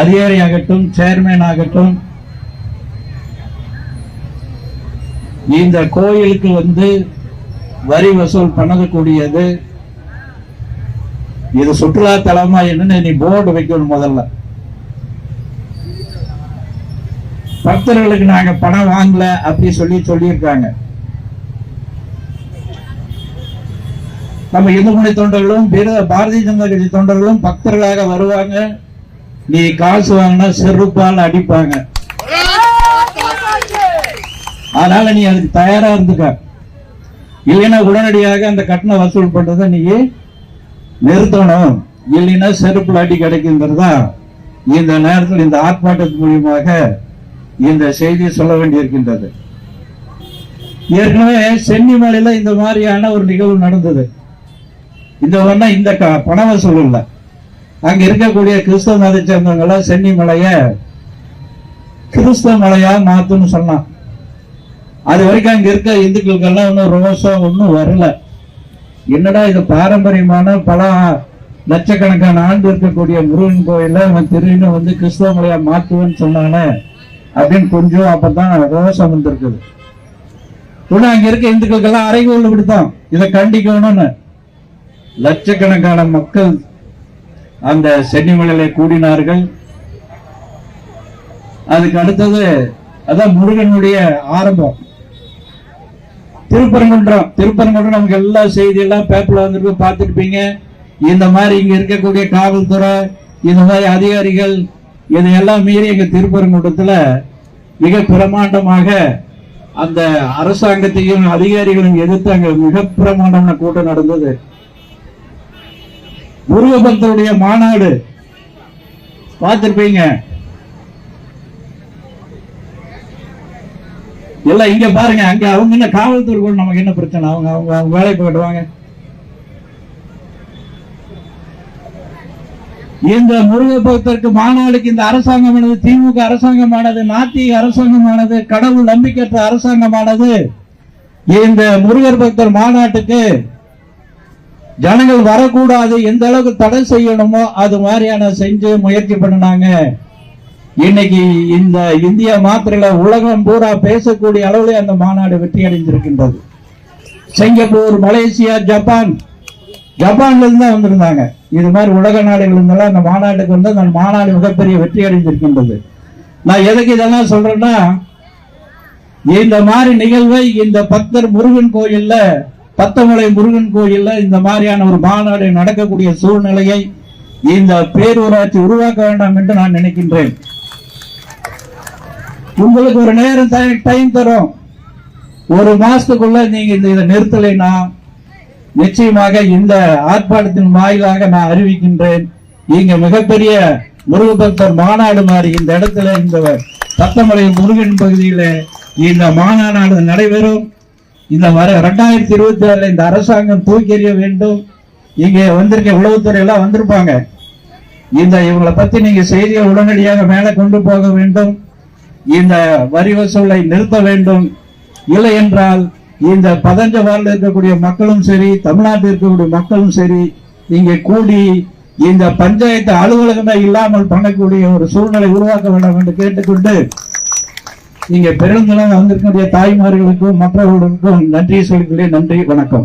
அதிகாரி ஆகட்டும் சேர்மேன் ஆகட்டும் இந்த கோயிலுக்கு வந்து வரி வசூல் பண்ணக்கூடியது. இது சுற்றுலா தலமா என்னன்னு நீ போர்டு வைக்கணும் முதல்ல. பக்தர்களுக்கு நாங்க பணம் வாங்கல அப்படி சொல்லி சொல்லியிருக்காங்க. நம்ம இந்து முனை தொண்டர்களும் பாரதிய ஜனதா கட்சி தொண்டர்களும் பக்தர்களாக வருவாங்க. நீ காசு வாங்கினா செருப்பால் அடிப்பாங்க. அதனால நீ அதுக்கு தயாரா இருந்துக்க. இல்லைன்னா உடனடியாக அந்த கட்டணம் வசூல் பண்றதை நீ நிறுத்தணும். இல்லைன்னா செருப்புல அடி கிடைக்குங்கிறதா இந்த நேரத்தில் இந்த ஆர்ப்பாட்டத்து மூலியமாக இந்த செய்தியை சொல்ல வேண்டியிருக்கின்றது. ஏற்கனவே சென்னிமலையில இந்த மாதிரியான ஒரு நிகழ்வு நடந்தது. இந்த ஒண்ணா இந்த பண வசூல் இல்லை. அங்க இருக்கக்கூடிய கிறிஸ்தவ மத சேர்ந்தவங்கள சென்னிமலைய கிறிஸ்தவ மலையா மாத்துன்னு சொன்னான். அது வரைக்கும் அங்க இருக்க இந்துக்களுக்கெல்லாம் ஒன்றும் ரோசம் ஒன்றும் வரல. என்னடா இது பாரம்பரியமான பல லட்சக்கணக்கான ஆண்டு இருக்கக்கூடிய முருகன் கோயில அவன் திருன்னு வந்து கிறிஸ்தவ மலையா மாத்துவேன்னு சொன்னானே அப்படின்னு கொஞ்சம் அப்பதான் ரோசம் வந்திருக்குது. உடனே அங்க இருக்க இந்துக்களுக்கெல்லாம் அறைகோள் விடுத்தான். இதை கண்டிக்கணும்னு. லட்சக்கணக்கான மக்கள் அந்த சென்னிமலையில கூடினார்கள். அதுக்கு அடுத்தது அதான் முருகனுடைய ஆரம்பம். திருப்பரங்குன்றம் திருப்பரங்குன்றம் நமக்கு எல்லா செய்தியெல்லாம் பேப்பர்ல வந்துருக்கு பார்த்துருப்பீங்க. இந்த மாதிரி இங்க இருக்கக்கூடிய காவல்துறை இந்த மாதிரி அதிகாரிகள் இதையெல்லாம் மீறி எங்க திருப்பரங்குன்றத்துல மிக பிரமாண்டமாக அந்த அரசாங்கத்தையும் அதிகாரிகளையும் எதிர்த்து அங்க மிக பிரமாண்டமான கூட்டம் நடந்தது. முருக பக்தருடைய மாநாடு. பார்த்திருப்பீங்க. எல்லாம் இங்க பாருங்க அங்க அவங்க என்ன காவல்துறை கூட நமக்கு என்ன பிரச்சனை? அவங்க அவங்க அவங்க வேலையை போயிடுவாங்க இந்த முருக பக்தருக்கு மாநாடுக்கு இந்த அரசாங்கமானது திமுக அரசாங்கமானது நாத்திக அரசாங்கமானது கடவுள் நம்பிக்கையற்ற அரசாங்கமானது இந்த முருகர் பக்தர் மாநாட்டுக்கு ஜனங்கள் வரக்கூடாது எந்த அளவுக்கு தடை செய்யணுமோ அது மாதிரியான செஞ்சு முயற்சி பண்ணினாங்க. இன்னைக்கு இந்த இந்தியா மாத்திரையில உலகம் பூரா பேசக்கூடிய அளவுல அந்த மாநாடு வெற்றி அடைந்திருக்கின்றது சிங்கப்பூர் மலேசியா ஜப்பான். ஜப்பான்ல இருந்து தான் வந்திருந்தாங்க. இது மாதிரி உலக நாடுகள் இருந்தாலும் அந்த மாநாட்டுக்கு வந்து அந்த மாநாடு மிகப்பெரிய வெற்றி அடைந்திருக்கின்றது நான் எதுக்கு இதெல்லாம் சொல்றேன்னா இந்த மாதிரி நிகழ்வை இந்த பக்தர் முருகன் கோயில்ல பத்தமலை முருகன் கோயில்ல இந்த மாதிரியான ஒரு மாநாடு நடக்கக்கூடிய சூழ்நிலையை இந்த பேரூராட்சி உருவாக்க வேண்டாம் என்று நான் நினைக்கின்றேன். உங்களுக்கு ஒரு நேரம் டைம் தரும். ஒரு மாசத்துக்குள்ள நீங்க இந்த இதை நிறுத்தலைன்னா நிச்சயமாக இந்த ஆர்ப்பாட்டத்தின் வாயிலாக நான் அறிவிக்கின்றேன். இங்க மிகப்பெரிய முருகபக்தர் மாநாடு மாதிரி இந்த இடத்துல இந்த பத்தமலை முருகன் பகுதியில இந்த மாநாடு நடைபெறும். இந்த வர ரெண்டாயிரத்தி இருபத்தி ஆறுல இந்த அரசாங்கம் தூக்கி எறிய வேண்டும். இங்கே வந்திருக்க உளவுத்துறை எல்லாம் வந்திருப்பாங்க. இந்த இவங்களை பத்தி நீங்க செய்தியை உடனடியாக மேலே கொண்டு போக வேண்டும். இந்த வரி வசூலை நிறுத்த வேண்டும். இல்லை என்றால் இந்த பதஞ்ச வார்டில் இருக்கக்கூடிய மக்களும் சரி தமிழ்நாட்டில் இருக்கக்கூடிய மக்களும் சரி இங்கே கூடி இந்த பஞ்சாயத்து அலுவலகமே இல்லாமல் பண்ணக்கூடிய ஒரு சூழ்நிலை உருவாக்க வேண்டும் என்று கேட்டுக்கொண்டு இங்கே பெருந்தளம் வந்திருக்கக்கூடிய தாய்மார்களுக்கும் மற்றவர்களுக்கும் நன்றி சொல்கிறேன். நன்றி வணக்கம்.